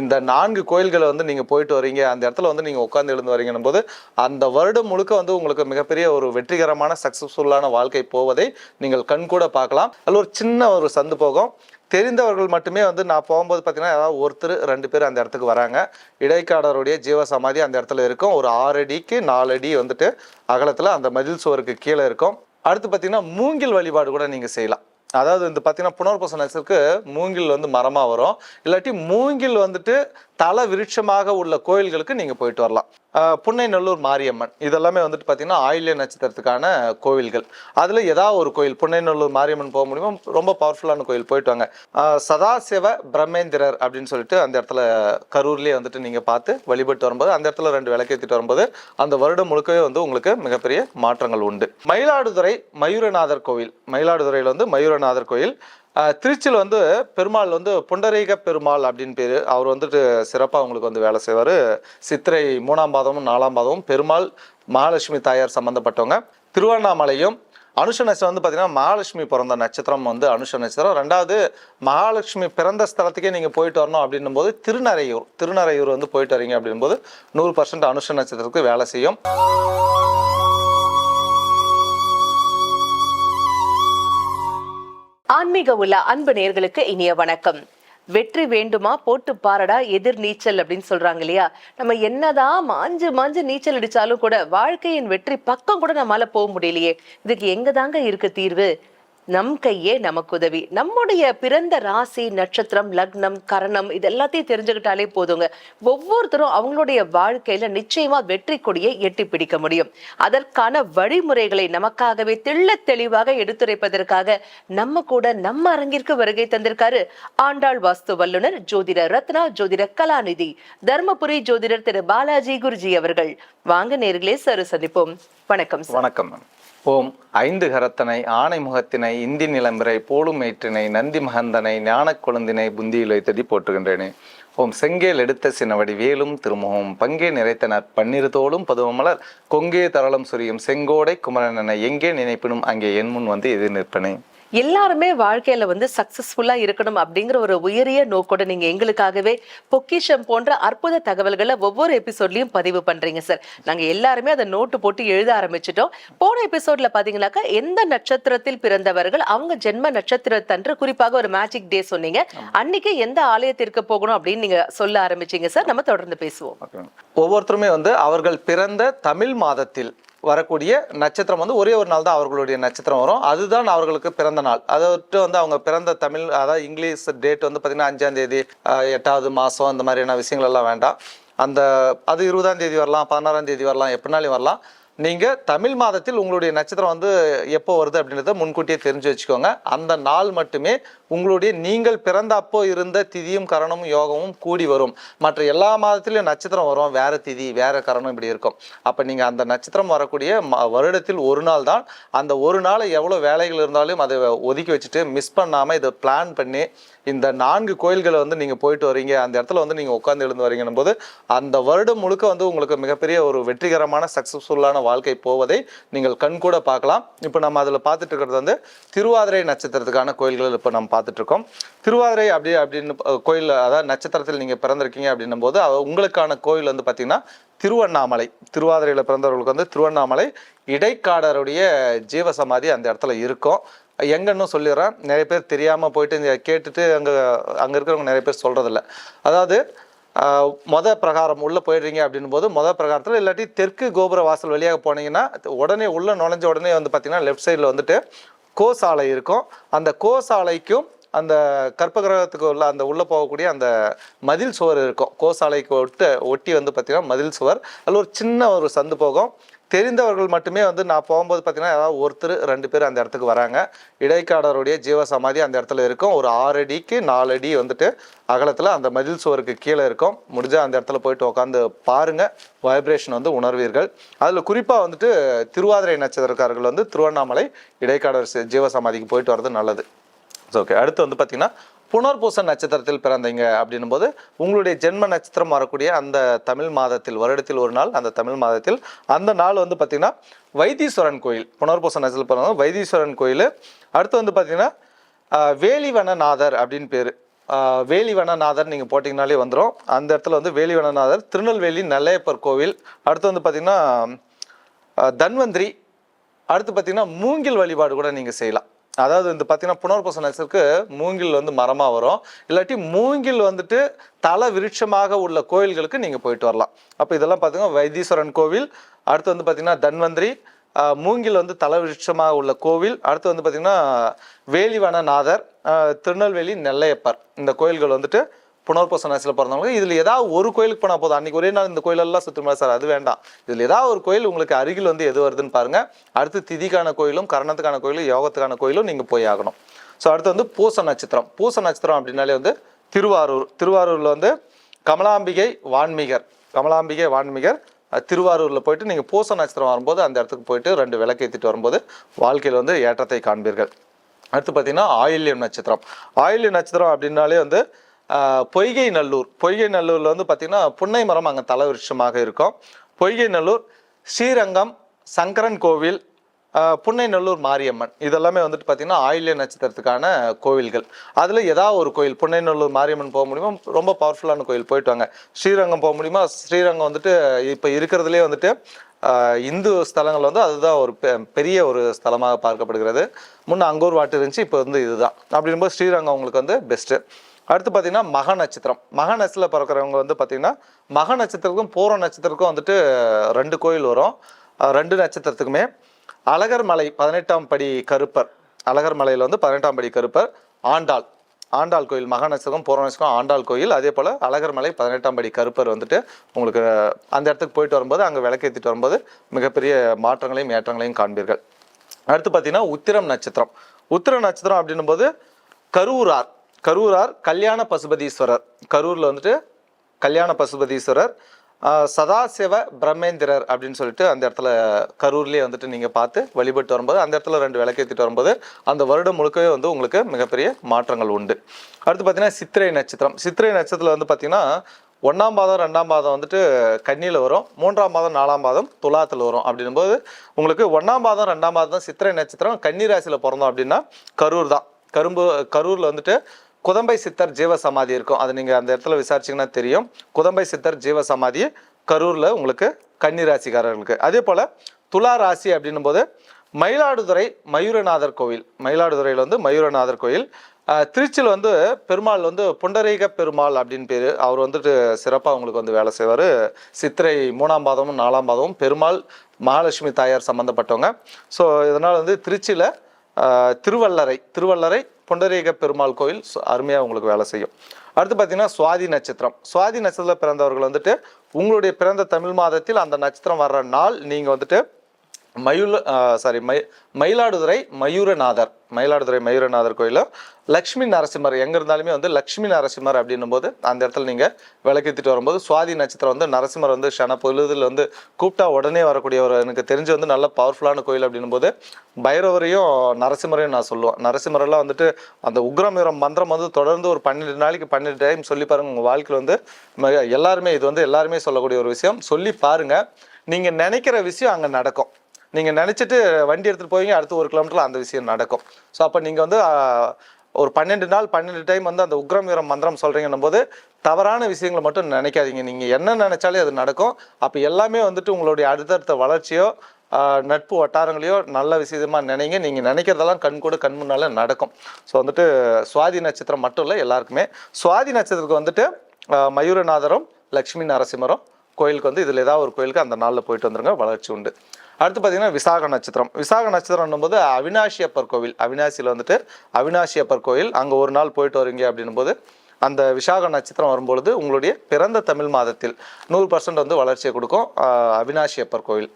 இந்த நான்கு கோயில்களை வந்து நீங்கள் போயிட்டு வரீங்க அந்த இடத்துல வந்து நீங்கள் உட்காந்து எழுந்து வரீங்கன்னும் போது அந்த வருடம் முழுக்க வந்து உங்களுக்கு மிகப்பெரிய ஒரு வெற்றிகரமான சக்ஸஸ்ஃபுல்லான வாழ்க்கை போவதை நீங்கள் கண்கூட பார்க்கலாம். அதில் ஒரு சின்ன ஒரு சந்து போகும். தெரிந்தவர்கள் மட்டுமே வந்து நான் போகும்போது பார்த்தீங்கன்னா ஏதாவது ஒருத்தர் ரெண்டு பேர் அந்த இடத்துக்கு வராங்க. இடைக்காடருடைய ஜீவசமாதி அந்த இடத்துல இருக்கும். ஒரு ஆறு அடிக்கு நாலு அடி வந்துட்டு அகலத்தில் அந்த மதில் சுவருக்கு கீழே இருக்கும். அடுத்து பார்த்தீங்கன்னா மூங்கில் வழிபாடு கூட நீங்கள் செய்யலாம். அதாவது இந்த பார்த்தீங்கன்னா புனர்பூச நட்சத்திரக்கு மூங்கில் வந்து மரமாக வரும். இல்லாட்டி மூங்கில் வந்துட்டு தல விருட்சமாக உள்ள கோயில்களுக்கு நீங்கள் போயிட்டு வரலாம். புன்னைநல்லூர் மாரியம்மன். இதெல்லாமே வந்துட்டு பார்த்தீங்கன்னா ஆயில்ய நட்சத்திரத்துக்கான கோவில்கள். அதில் ஏதாவது ஒரு கோயில் புன்னைநல்லூர் மாரியம்மன் போக முடியுமோ ரொம்ப பவர்ஃபுல்லான கோயில் போயிட்டு வாங்க. சதாசிவ பிரம்மேந்திரர் அப்படின்னு சொல்லிட்டு அந்த இடத்துல கரூர்லேயே வந்துட்டு நீங்கள் பார்த்து வழிபட்டு வரும்போது அந்த இடத்துல ரெண்டு விளக்கேற்றிட்டு வரும்போது அந்த வருடம் முழுக்கவே வந்து உங்களுக்கு மிகப்பெரிய மாற்றங்கள் உண்டு. மயிலாடுதுறை மயூரநாதர் கோவில். மயிலாடுதுறையில் வந்து மயூரநாதர் கோயில் திருச்சியில் வந்து பெருமாள் வந்து புண்டரீக பெருமாள் அப்படின்னு பேர். அவர் வந்துட்டு சிறப்பாக உங்களுக்கு வந்து வேலை செய்வார். சித்திரை மூணாம் பாதமும் நாலாம் பாதமும் பெருமாள் மகாலட்சுமி தாயார் சம்மந்தப்பட்டவங்க திருவண்ணாமலையும் அனுஷ நட்சத்திரம் வந்து பார்த்தீங்கன்னா மகாலட்சுமி பிறந்த நட்சத்திரம் வந்து அனுஷ நட்சத்திரம். ரெண்டாவது மகாலட்சுமி பிறந்த ஸ்தலத்துக்கே நீங்கள் போயிட்டு வரணும் அப்படின்னும் போது திருநறையூர். திருநறையூர் வந்து போயிட்டு வரீங்க அப்படின்னும் போது நூறு பர்சன்ட் அனுஷ நட்சத்திரத்துக்கு வேலை செய்யும். ஆன்மீக உள்ள அன்பு நேர்களுக்கு இனிய வணக்கம். வெற்றி வேண்டுமா? போட்டு பாரடா எதிர் நீச்சல் அப்படின்னு சொல்றாங்க இல்லையா? நம்ம என்னதான் மாஞ்சு மாஞ்சு நீச்சல் அடிச்சாலும் கூட வாழ்க்கையின் வெற்றி பக்கம் கூட நம்மளால போக முடியலையே. இதுக்கு எங்க தாங்க இருக்கு தீர்வு? நம் கையே நமக்கு உதவி. நம்முடைய பிறந்த ராசி நட்சத்திரம் லக்னம் கரணம் இது எல்லாத்தையும் தெரிஞ்சுக்கிட்டாலே போதுங்க. ஒவ்வொருத்தரும் அவங்களுடைய வாழ்க்கையில நிச்சயமா வெற்றி கொடியை எட்டி பிடிக்க முடியும். அதற்கான வழிமுறைகளை நமக்காகவே தெள்ள தெளிவாக எடுத்துரைப்பதற்காக நம்ம கூட நம்ம அரங்கிற்கு வருகை தந்திருக்காரு ஆண்டாள் வாஸ்து வல்லுனர் ஜோதிட ரத்னா ஜோதிடர் கலாநிதி தர்மபுரி ஜோதிடர் திரு பாலாஜி குருஜி அவர்கள். வாங்க நேர்களே சரு சந்திப்போம். வணக்கம் வணக்கம் மேம். ஓம். ஐந்து கரத்தனை ஆணை முகத்தினை இந்தி நிலம்பிரை போலும் மேற்றினை நந்தி மகந்தனை ஞானக் கொழுந்தினை புந்தியில் வைத்தடி போற்றுகின்றேனே. ஓம். செங்கேல் எடுத்த சினவடி வேலும் திருமுகம் பங்கே நிறைத்தனர் பன்னிருதோளும் பதுவமலர் கொங்கே தரளம் சுரியும் செங்கோடை குமரனென எங்கே நினைப்பினும் அங்கே என் முன் வந்து எதிர் நிற்பனே. எல்லாருமே வாழ்க்கையில வந்து சக்சஸ்ஃபுல்லா இருக்கணும் அப்படிங்கிற ஒரு உயரிய நோக்கோட நீங்க எங்களுக்காகவே பொக்கிஷம் போன்ற அற்புத தகவல்களை ஒவ்வொரு எபிசோட்லயும் பதிவு பண்றீங்க சார் நாங்க எல்லாருமே அதை நோட்டு போட்டு எழுத ஆரம்பிச்சிட்டோம். போன எபிசோட்ல பாத்தீங்கன்னாக்கா எந்த நட்சத்திரத்தில் பிறந்தவர்கள் அவங்க ஜென்ம நட்சத்திரத்தன்று குறிப்பாக ஒரு மேஜிக் டே சொன்னீங்க. அன்னைக்கு எந்த ஆலயத்திற்கு போகணும் அப்படின்னு நீங்க சொல்ல ஆரம்பிச்சீங்க சார் நம்ம தொடர்ந்து பேசுவோம். ஒவ்வொருத்தருமே வந்து அவர்கள் பிறந்த தமிழ் மாதத்தில் வரக்கூடிய நட்சத்திரம் வந்து ஒரே ஒரு நாள் தான் அவர்களுடைய நட்சத்திரம் வரும். அதுதான் அவர்களுக்கு பிறந்த நாள். அதை விட்டு வந்து அவங்க பிறந்த தமிழ் அதாவது இங்கிலீஷ் டேட் வந்து பார்த்திங்கன்னா அஞ்சாம் தேதி எட்டாவது மாதம் இந்த மாதிரியான விஷயங்கள் எல்லாம் வேண்டாம். அந்த அது இருபதாம் தேதி வரலாம் பதினாறாம் தேதி வரலாம் எப்படினாலும் வரலாம். நீங்கள் தமிழ் மாதத்தில் உங்களுடைய நட்சத்திரம் வந்து எப்போ வருது அப்படின்றத முன்கூட்டியே தெரிஞ்சு வச்சுக்கோங்க. அந்த நாள் மட்டுமே உங்களுடைய நீங்கள் பிறந்த அப்போ இருந்த திதியும் கரணமும் யோகமும் கூடி வரும். மற்ற எல்லா மாதத்திலையும் நட்சத்திரம் வரும். வேறு திதி வேறு கரணம் இப்படி இருக்கும். அப்போ நீங்கள் அந்த நட்சத்திரம் வரக்கூடிய ம- வருடத்தில் ஒரு நாள் தான். அந்த ஒரு நாள் எவ்வளோ வேலைகள் இருந்தாலும் அதை ஒதுக்கி வச்சுட்டு மிஸ் பண்ணாமல் இதை பிளான் பண்ணி இந்த நான்கு கோயில்களை வந்து நீங்கள் போயிட்டு வரீங்க. அந்த இடத்துல வந்து நீங்கள் உட்காந்து எழுந்து வரீங்கன்னும் போது அந்த வருடம் முழுக்க வந்து உங்களுக்கு மிகப்பெரிய ஒரு வெற்றிகரமான சக்ஸஸ்ஃபுல்லான வாழ்க்கை போவதை நீங்கள் கண்கூட பார்க்கலாம். இப்போ நம்ம அதில் பார்த்துட்டு இருக்கிறது வந்து திருவாதிரை நட்சத்திரத்துக்கான கோயில்கள் இப்போ நம்ம பார்த்துட்ருக்கோம் திருவாதிரை அப்படி அப்படின்னு கோயில் அதாவது நட்சத்திரத்தில் நீங்கள் பிறந்திருக்கீங்க அப்படின்னும் போது உங்களுக்கான கோயில் வந்து பார்த்தீங்கன்னா திருவண்ணாமலை. திருவாதிரையில் பிறந்தவர்களுக்கு வந்து திருவண்ணாமலை இடைக்காடருடைய ஜீவசமாதி அந்த இடத்துல இருக்கும். எங்கன்னு சொல்லிடுறேன். நிறைய பேர் தெரியாமல் போயிட்டு கேட்டுட்டு அங்கே அங்கே இருக்கிறவங்க நிறைய பேர் சொல்கிறதில்ல அதாவது மொத பிரகாரம் உள்ளே போயிடுறீங்க அப்படின்னும் போது மொத பிரகாரத்தில் இல்லாட்டி தெற்கு கோபுர வாசல் வழியாக போனீங்கன்னா உடனே உள்ளே நுழைஞ்ச உடனே வந்து பார்த்தீங்கன்னா லெஃப்ட் சைடில் வந்துட்டு கோசாலை இருக்கும். அந்த கோசாலைக்கும் அந்த கற்பகிரகத்துக்கு உள்ள அந்த உள்ளே போகக்கூடிய அந்த மதில் சுவர் இருக்கும். கோசாலைக்கு ஒட்டு ஒட்டி வந்து பார்த்திங்கன்னா மதில் சுவர். அதில் ஒரு சின்ன ஒரு சந்து போகும். தெரிந்தவர்கள் மட்டுமே வந்து நான் போகும்போது பார்த்தீங்கன்னா ஏதாவது ஒருத்தர் ரெண்டு பேர் அந்த இடத்துக்கு வராங்க. இடைக்காடருடைய ஜீவசமாதி அந்த இடத்துல இருக்கும். ஒரு ஆறு அடிக்கு நாலு அடி வந்துட்டு அகலத்தில் அந்த மதில் சுவருக்கு கீழே இருக்கும். முடிஞ்சால் அந்த இடத்துல போயிட்டு உட்காந்து பாருங்கள் வைப்ரேஷன் வந்து உணர்வீர்கள். அதில் குறிப்பாக வந்துட்டு திருவாதிரை நட்சத்திரக்காரர்கள் வந்து திருவண்ணாமலை இடைக்காடர் ஜீவ ஜீவசமாதிக்கு போயிட்டு வர்றது நல்லது. ஓகே அடுத்து வந்து பார்த்திங்கன்னா புனர்பூச நட்சத்திரத்தில் பிறந்தீங்க அப்படின்னும் போது உங்களுடைய ஜென்ம நட்சத்திரம் வரக்கூடிய அந்த தமிழ் மாதத்தில் வருடத்தில் ஒரு நாள் அந்த தமிழ் மாதத்தில் அந்த நாள் வந்து பார்த்தீங்கன்னா வைத்தீஸ்வரன் கோயில் புனர்பூச நட்சத்திரத்தில் பிறந்த வைத்தீஸ்வரன் கோயில். அடுத்து வந்து பார்த்தீங்கன்னா வேலிவனநாதர் அப்படின்னு பேர். வேலிவனநாதர் நீங்கள் போட்டிங்கனாலே வந்துடும் அந்த இடத்துல வந்து வேலிவனநாதர் திருநெல்வேலி நல்லையப்பர் கோவில். அடுத்து வந்து பார்த்திங்கன்னா தன்வந்திரி. அடுத்து பார்த்தீங்கன்னா மூங்கில் வழிபாடு கூட நீங்கள் செய்யலாம். அதாவது இந்த பார்த்தீங்கன்னா புனர்பூச நட்சத்திரத்துக்கு மூங்கில் வந்து மரமாக வரும். இல்லாட்டி மூங்கில் வந்துட்டு தல விருட்சமாக உள்ள கோயில்களுக்கு நீங்கள் போயிட்டு வரலாம். அப்போ இதெல்லாம் பார்த்தீங்கன்னா வைத்தீஸ்வரன் கோவில் அடுத்து வந்து பார்த்தீங்கன்னா தன்வந்திரி மூங்கில் வந்து தல விருட்சமாக உள்ள கோவில் அடுத்து வந்து பார்த்தீங்கன்னா வேலிவனநாதர் திருநெல்வேலி நெல்லையப்பர். இந்த கோயில்கள் வந்துட்டு புனர்பூச நட்சத்திரத்தில் பிறந்தவங்க இதில் ஏதாவது ஒரு கோயிலுக்கு போனால் போதும். அன்றைக்கி ஒரே நாள் இந்த கோயிலெல்லாம் சுற்றுமா சார். அது வேண்டாம். இதில் ஏதாவது ஒரு கோயில் உங்களுக்கு அருகில் வந்து எது வருதுன்னு பாருங்கள் அடுத்து திதிக்கான கோயிலும் கரணத்துக்கான கோயிலும் யோகத்துக்கான கோயிலும் நீங்கள் போய் ஆகணும். ஸோ அடுத்து வந்து பூச நட்சத்திரம். பூச நட்சத்திரம் அப்படின்னாலே வந்து திருவாரூர். திருவாரூரில் வந்து கமலாம்பிகை வான்மீகர். கமலாம்பிகை வான்மீகர் திருவாரூரில் போயிட்டு நீங்கள் பூச நட்சத்திரம் வரும்போது அந்த இடத்துக்கு போயிட்டு ரெண்டு விளக்கேற்றிட்டு வரும்போது வாழ்க்கையில் வந்து ஏற்றத்தை காண்பீர்கள். அடுத்து பார்த்தீங்கன்னா ஆயில்யம் நட்சத்திரம். ஆயில்யம் நட்சத்திரம் அப்படின்னாலே வந்து பொய்கை நல்லூர் பொய்கை நல்லூரில் வந்து பார்த்திங்கன்னா புன்னை மரம் அங்கே தலவிருஷமாக இருக்கும். பொய்கை நல்லூர் ஸ்ரீரங்கம் சங்கரன் கோவில் புன்னைநல்லூர் புன்னை நல்லூர் மாரியம்மன். இதெல்லாமே வந்துட்டு பார்த்தீங்கன்னா ஆயில்ய நட்சத்திரத்துக்கான கோவில்கள். அதில் ஏதாவது ஒரு கோயில் புன்னை நல்லூர் மாரியம்மன் போக முடியுமா? ரொம்ப பவர்ஃபுல்லான கோயில். போயிட்டு வாங்க. ஸ்ரீரங்கம் போக முடியுமா? ஸ்ரீரங்கம் வந்துட்டு இப்போ இருக்கிறதுலே வந்துட்டு இந்து ஸ்தலங்கள் வந்து அதுதான் ஒரு பெ- பெரிய ஒரு ஸ்தலமாக பார்க்கப்படுகிறது. முன்னே அங்கூர் வாட்டு இருந்துச்சு இப்போ வந்து இதுதான். அப்படின்போது ஸ்ரீரங்கம் உங்களுக்கு வந்து பெஸ்ட்டு அடுத்து பார்த்தீங்கன்னா மக நட்சத்திரம். மக நட்சத்திரத்தில் பிறக்கிறவங்க வந்து பார்த்தீங்கன்னா மக நட்சத்திரத்துக்கும் பூர நட்சத்திரத்துக்கும் வந்துட்டு ரெண்டு கோயில் வரும். ரெண்டு நட்சத்திரத்துக்குமே. அழகர் மலை பதினெட்டாம் படி கருப்பர். அழகர் மலையில் வந்து பதினெட்டாம் படி கருப்பர். ஆண்டாள். ஆண்டாள் கோயில் மகாநட்சத்திரம் பூரணநட்சத்திரம் ஆண்டாள் கோயில். அதே போல் அழகர் மலை பதினெட்டாம் படி கருப்பர் வந்துட்டு உங்களுக்கு அந்த இடத்துக்கு போயிட்டு வரும்போது அங்கே விளக்கேற்றிட்டு வரும்போது மிகப்பெரிய மாற்றங்களையும் ஏற்றங்களையும் காண்பீர்கள். அடுத்து பார்த்தீங்கன்னா உத்திரம் நட்சத்திரம். உத்திரம் நட்சத்திரம் அப்படின்னும் போது கரூரார் கரூரார் கல்யாண பசுபதீஸ்வரர். கரூரில் வந்துட்டு கல்யாண பசுபதீஸ்வரர். சதாசிவ பிரம்மேந்திரர் அப்படின்னு சொல்லிட்டு அந்த இடத்துல கரூர்லேயே வந்துட்டு நீங்கள் பார்த்து வழிபட்டு வரும்போது அந்த இடத்துல ரெண்டு விளக்கேற்றிட்டு வரும்போது அந்த வருடம் முழுக்கவே வந்து உங்களுக்கு மிகப்பெரிய மாற்றங்கள் உண்டு. அடுத்து பார்த்தீங்கன்னா சித்திரை நட்சத்திரம். சித்திரை நட்சத்திரத்தில் வந்து பார்த்தீங்கன்னா ஒன்றாம் பாதம் ரெண்டாம் பாதம் வந்துட்டு கன்னியில் வரும். மூன்றாம் பாதம் நாலாம் பாதம் துலாத்தில் வரும். அப்படின்னும்போது உங்களுக்கு ஒன்றாம் பாதம் ரெண்டாம் பாதம் சித்திரை நட்சத்திரம். கன்னி ராசியில் பிறந்தோம் அப்படின்னா கரூர் தான். கரும்பு கரூரில் வந்துட்டு குதம்பை சித்தர் ஜீவ சமாதி இருக்கும். அது நீங்கள் அந்த இடத்துல விசாரிச்சிங்கன்னா தெரியும். குதம்பை சித்தர் ஜீவ சமாதி கரூரில் உங்களுக்கு கன்னி ராசிக்காரர்களுக்கு. அதே போல் துலா ராசி அப்படின்னும் போது மயிலாடுதுறை மயூரநாதர் கோவில். மயிலாடுதுறையில் வந்து மயூரநாதர் கோயில் திருச்சியில் வந்து பெருமாள் வந்து புண்டரீக பெருமாள் அப்படின்னு பேர். அவர் வந்துட்டு சிறப்பாக உங்களுக்கு வந்து வேலை செய்வார். சித்திரை மூணாம் பாதமும் நாலாம் பாதமும் பெருமாள் மகாலட்சுமி தாயார் சம்மந்தப்பட்டவங்க ஸோ இதனால் வந்து திருச்சியில் திருவள்ளரை திருவள்ளரை பொண்டரீக பெருமாள் கோயில் அருமையாக உங்களுக்கு வேலை செய்யும். அடுத்து பார்த்தீங்கன்னா சுவாதி நட்சத்திரம். சுவாதி நட்சத்திரத்தில் பிறந்தவர்கள் வந்துட்டு உங்களுடைய பிறந்த தமிழ் மாதத்தில் அந்த நட்சத்திரம் வர்ற நாள் நீங்கள் வந்துட்டு மயுல சாரி மை மயிலாடுதுறை மயூரநாதர். மயிலாடுதுறை மயூரநாதர் கோயிலும் லக்ஷ்மி நரசிம்மர் எங்கே இருந்தாலுமே வந்து லக்ஷ்மி நரசிம்மர் அப்படின்னும் போது அந்த இடத்துல நீங்கள் விளக்கேற்றிட்டு வரும்போது சுவாதி நட்சத்திரம் வந்து நரசிம்மர் வந்து ஷன பொழுதில் வந்து கூப்பிட்டா உடனே வரக்கூடிய ஒரு எனக்கு தெரிஞ்சு வந்து நல்ல பவர்ஃபுல்லான கோயில் அப்படின்னும் போது பைரவரையும் நரசிம்மரையும் நான் சொல்லுவேன். நரசிம்மரெல்லாம் வந்துட்டு அந்த உக்ரமீரம் மந்திரம் வந்து தொடர்ந்து ஒரு பன்னெண்டு நாளைக்கு பன்னெண்டு டைம் சொல்லி பாருங்க. உங்கள் வாழ்க்கையில் வந்து ம- எல்லாருமே இது வந்து எல்லாருமே சொல்லக்கூடிய ஒரு விஷயம். சொல்லி பாருங்கள் நீங்கள் நினைக்கிற விஷயம் அங்கே நடக்கும். நீங்கள் நினச்சிட்டு வண்டி எடுத்துகிட்டு போவீங்க அடுத்து ஒரு கிலோமீட்டரில் அந்த விஷயம் நடக்கும். ஸோ அப்போ நீங்கள் வந்து ஒரு பன்னெண்டு நாள் பன்னெண்டு டைம் வந்து அந்த உக்ரம் வீரம் மந்திரம் சொல்கிறீங்கன்னும் போது தவறான விஷயங்களை மட்டும் நினைக்காதீங்க. நீங்கள் என்ன நினச்சாலே அது நடக்கும். அப்போ எல்லாமே வந்துட்டு உங்களுடைய அடுத்தடுத்த வளர்ச்சியோ நட்பு வட்டாரங்களையோ நல்ல விஷயமாக நினைங்க. நீங்கள் நினைக்கிறதெல்லாம் கண் கூட கண் முன்னாலே நடக்கும். ஸோ வந்துட்டு சுவாதி நட்சத்திரம் மட்டும் இல்லை எல்லாருக்குமே. சுவாதி நட்சத்திரத்துக்கு வந்துட்டு மயூரநாதரும் லக்ஷ்மி நரசிம்மரும் கோயிலுக்கு வந்து இதில் ஏதாவது ஒரு கோயிலுக்கு அந்த நாளில் போயிட்டு வந்துருங்க. வளர்ச்சி உண்டு. அடுத்து பார்த்தீங்கன்னா விசாக நட்சத்திரம். விசாக நட்சத்திரம்னும் போது அவினாசி அப்பர் கோவில். அவினாசியில் வந்துட்டு அவினாசி அப்பர் கோயில் அங்கே ஒரு நாள் போயிட்டு வரீங்க அப்படின்னும் போது அந்த விசாக நட்சத்திரம் வரும்பொழுது உங்களுடைய பிறந்த தமிழ் மாதத்தில் நூறு பர்சன்ட் வந்து வளர்ச்சியை கொடுக்கும் அவினாசி அப்பர் கோயில்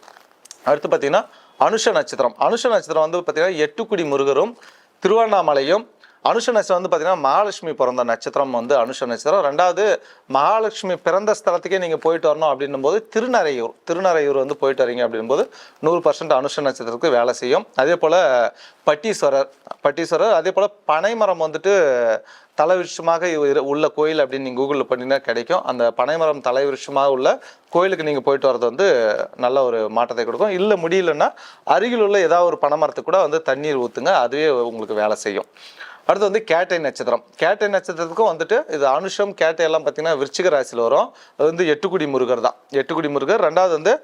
அடுத்து பார்த்தீங்கன்னா அனுஷ நட்சத்திரம். அனுஷ நட்சத்திரம் வந்து பார்த்தீங்கன்னா எட்டுக்குடி முருகரும் திருவண்ணாமலையும் அனுஷ நட்சத்திரம் வந்து பார்த்தீங்கன்னா மகாலட்சுமி பிறந்த நட்சத்திரம் வந்து அனுஷ நட்சத்திரம். ரெண்டாவது மகாலட்சுமி பிறந்த ஸ்தலத்துக்கே நீங்கள் போயிட்டு வரணும் அப்படின்னும் போது திருநறையூர் திருநறையூர் வந்து போயிட்டு வரீங்க அப்படின்போது நூறு பர்சன்ட் அனுஷ நட்சத்திரத்துக்கு வேலை செய்யும். அதே போல் பட்டீஸ்வரர் பட்டீஸ்வரர் அதே போல் பனைமரம் வந்துட்டு தலைவிருஷமாக இரு- உள்ள கோயில் அப்படின்னு நீங்கள் கூகுளில் பண்ணினா கிடைக்கும். அந்த பனைமரம் தலைவிருஷமாக உள்ள கோயிலுக்கு நீங்கள் போயிட்டு வர்றது வந்து நல்ல ஒரு மாற்றத்தை கொடுக்கும். இல்லை முடியலன்னா அருகில் உள்ள ஏதாவது ஒரு பனைமரத்துக்கு கூட வந்து தண்ணீர் ஊற்றுங்க அதுவே உங்களுக்கு வேலை செய்யும். அடுத்து வந்து கேட்டை நட்சத்திரம். கேட்டை நட்சத்திரத்துக்கும் வந்துட்டு இது அனுஷம் கேட்டை எல்லாம் பார்த்தீங்கன்னா விருச்சிக ராசியில் வரும். அது வந்து எட்டுக்குடி முருகர் தான். எட்டுக்குடி முருகர். ரெண்டாவது வந்து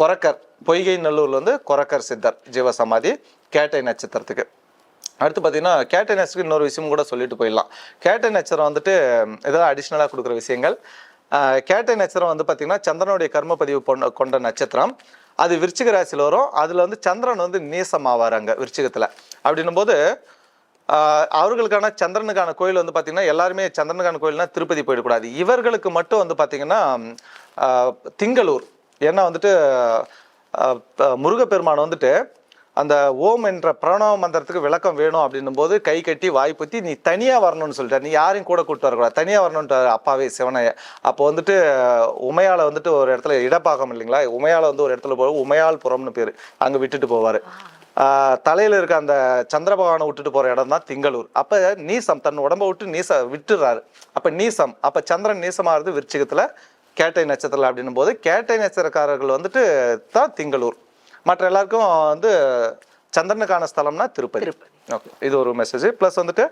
கொரக்கர். பொய்கை நல்லூரில் வந்து கொரக்கர் சித்தர் ஜீவசமாதி கேட்டை நட்சத்திரத்துக்கு. அடுத்து பார்த்தீங்கன்னா கேட்டை நட்சத்திரம் இன்னொரு விஷயம் கூட சொல்லிட்டு போயிடலாம். கேட்டை நட்சத்திரம் வந்துட்டு இதெல்லாம் அடிஷ்னலாக கொடுக்குற விஷயங்கள். கேட்டை நட்சத்திரம் வந்து பார்த்தீங்கன்னா சந்திரனுடைய கர்மப்பதிவு கொண்ட நட்சத்திரம். அது விருச்சிக ராசியில் வரும். அதில் வந்து சந்திரன் வந்து நீசமாவார் அங்கே விருச்சிகத்தில். அப்படின்னும் போது அவர்களுக்கான சந்திரனுக்கான கோயில் வந்து பார்த்தீங்கன்னா எல்லாருமே சந்திரனுக்கான கோயில்னா திருப்பதி போயிடக்கூடாது. இவர்களுக்கு மட்டும் வந்து பார்த்தீங்கன்னா திங்களூர். ஏன்னா வந்துட்டு முருகப்பெருமான் வந்துட்டு அந்த ஓம் என்ற பிரணவ மந்திரத்துக்கு விளக்கம் வேணும் அப்படின்னும் போது கை கட்டி வாய் பற்றி நீ தனியாக வரணும்னு சொல்லிட்டார். நீ யாரையும் கூட கூட்டு வரக்கூடாது தனியாக வரணுன்ட்டு அப்பாவே சிவனைய. அப்போ வந்துட்டு உமையால் வந்துட்டு ஒரு இடத்துல இடப்பாகம் இல்லைங்களா? உமையால் வந்து ஒரு இடத்துல போய் உமையால் புறம்னு பேர். அங்கே விட்டுட்டு போவார். தலையில் இருக்க அந்த சந்திர பகவானை விட்டுட்டு போகிற இடம் தான் திங்களூர். அப்போ நீசம் தன் உடம்ப விட்டு நீச விட்டுறாரு. அப்போ நீசம் அப்போ சந்திரன் நீசமாகிறது விருச்சிகத்தில் கேட்டை நட்சத்திரம் அப்படின்னும் போது கேட்டை நட்சத்திரக்காரர்கள் வந்துட்டு தான் திங்களூர். மற்ற எல்லாருக்கும் வந்து சந்திரனுக்கான ஸ்தலம்னா திருப்பதி. ஓகே இது ஒரு மெசேஜ் ப்ளஸ் வந்துட்டு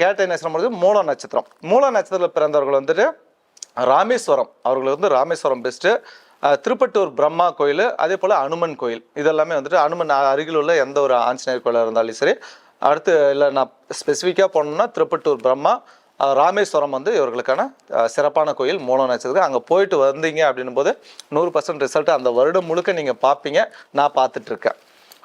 கேட்டை நட்சத்திரம் பொழுது மூல நட்சத்திரம். மூல நட்சத்திரத்தில் பிறந்தவர்கள் வந்துட்டு ராமேஸ்வரம். அவர்கள் வந்து ராமேஸ்வரம் பெஸ்ட்டு திருப்பட்டூர் பிரம்மா கோயில் அதே போல் அனுமன் கோயில். இதெல்லாமே வந்துட்டு அனுமன் அருகில் உள்ள எந்த ஒரு ஆஞ்சநேயர் கோயிலாக இருந்தாலும் சரி. அடுத்து இல்லை நான் ஸ்பெசிஃபிக்காக போனோம்னா திருப்பட்டூர் பிரம்மா ராமேஸ்வரம் வந்து இவர்களுக்கான சிறப்பான கோயில் மூலம் நட்சத்திரம் அங்கே போயிட்டு வந்தீங்க அப்படின்னும் போது நூறு பர்சன்ட் ரிசல்ட் அந்த வருடம் முழுக்க நீங்கள் பார்ப்பீங்க நான் பார்த்துட்ருக்கேன்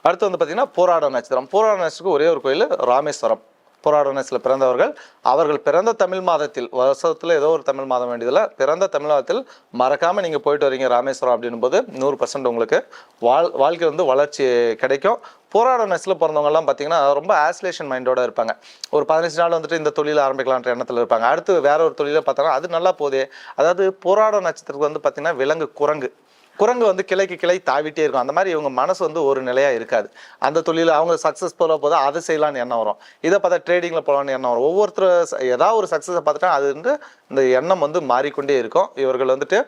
அடுத்து வந்து பார்த்தீங்கன்னா போராட நட்சத்திரம். போராட நட்சத்திரத்துக்கு ஒரே ஒரு கோயில் ராமேஸ்வரம். போராட நட்சத்திரத்தில் பிறந்தவர்கள் அவர்கள் பிறந்த தமிழ் மாதத்தில் வருஷத்தில் ஏதோ ஒரு தமிழ் மாதம் வேண்டியதில் பிறந்த தமிழ் மாதத்தில் மறக்காமல் நீங்கள் போயிட்டு வரீங்க ராமேஸ்வரம் அப்படின்னும் போது நூறு பர்சன்ட் உங்களுக்கு வாழ் வாழ்க்கை வந்து வளர்ச்சி கிடைக்கும். போராட நட்சத்திரத்தில் பிறந்தவங்கலாம் பார்த்தீங்கன்னா ரொம்ப ஆஸ்லேஷன் மைண்டோட இருப்பாங்க. ஒரு பதினஞ்சு நாள் வந்துட்டு இந்த தொழில் ஆரம்பிக்கலான்ற எண்ணத்தில் இருப்பாங்க. அடுத்து வேற ஒரு தொழிலை பார்த்தோன்னா அது நல்லா போதே. அதாவது போராட நட்சத்திரத்துக்கு வந்து பார்த்தீங்கன்னா விலங்கு குரங்கு. குரங்கு வந்து கிளைக்கு கிளை தாவிட்டே இருக்கும். அந்த மாதிரி இவங்க மனசு வந்து ஒரு நிலையாக இருக்காது. அந்த தொழில் அவங்க சக்ஸஸ்ஃபுல்லாக போதா அதை செய்யலான்னு எண்ணம் வரும். இதை பார்த்தா ட்ரேடிங்கில் போகலான்னு எண்ணம் வரும். ஒவ்வொருத்தர் ஏதாவது ஒரு சக்ஸஸை பார்த்துட்டா அது வந்து இந்த எண்ணம் வந்து மாறிக்கொண்டே இருக்கும். இவர்கள் வந்துட்டு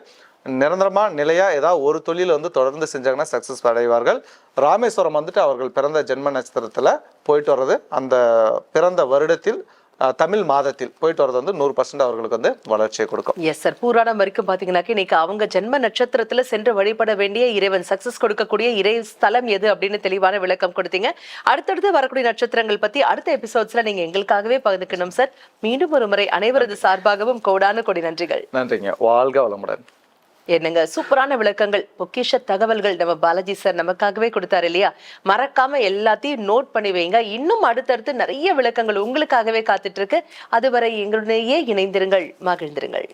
நிரந்தரமாக நிலையாக ஏதாவது ஒரு தொழில் வந்து தொடர்ந்து செஞ்சாங்கன்னா சக்ஸஸ் அடைவார்கள். ராமேஸ்வரம் வந்துட்டு அவர்கள் பிறந்த ஜென்ம நட்சத்திரத்தில் போயிட்டு வர்றது அந்த பிறந்த வருடத்தில் தமிழ் மாதத்தில் போயிட்டு வர்றது வந்து நூறு பர்சன்ட் அவர்களுக்கு வந்து வளர்ச்சியை கொடுக்கும். எஸ் சார் பூராடம் வரைக்கும் பாத்தீங்கன்னாக்க இன்னைக்கு அவங்க ஜென்ம நட்சத்திரத்துல சென்று வழிபட வேண்டிய இறைவன் சக்சஸ் கொடுக்கக்கூடிய இறை ஸ்தலம் எது அப்படின்னு தெளிவான விளக்கம் கொடுத்தீங்க. அடுத்தடுத்து வரக்கூடிய நட்சத்திரங்கள் பத்தி அடுத்த எபிசோட்ஸ்ல நீங்க எங்களுக்காகவே பகிர்ந்துக்கணும் சார் மீண்டும் ஒரு முறை அனைவரது சார்பாகவும் கோடான கொடி நன்றிகள். நன்றிங்க. வாழ்க வளமுடன். என்னங்க சூப்பரான விளக்கங்கள் பொக்கிஷ தகவல்கள் நம்ம பாலாஜி சார் நமக்காகவே கொடுத்தாரு இல்லையா? மறக்காம எல்லாத்தையும் நோட் பண்ணி வைங்க. இன்னும் அடுத்தடுத்து நிறைய விளக்கங்கள் உங்களுக்காகவே காத்துட்டு இருக்கு. அதுவரை எங்களுடனேயே இணைந்திருங்கள் மகிழ்ந்திருங்கள்.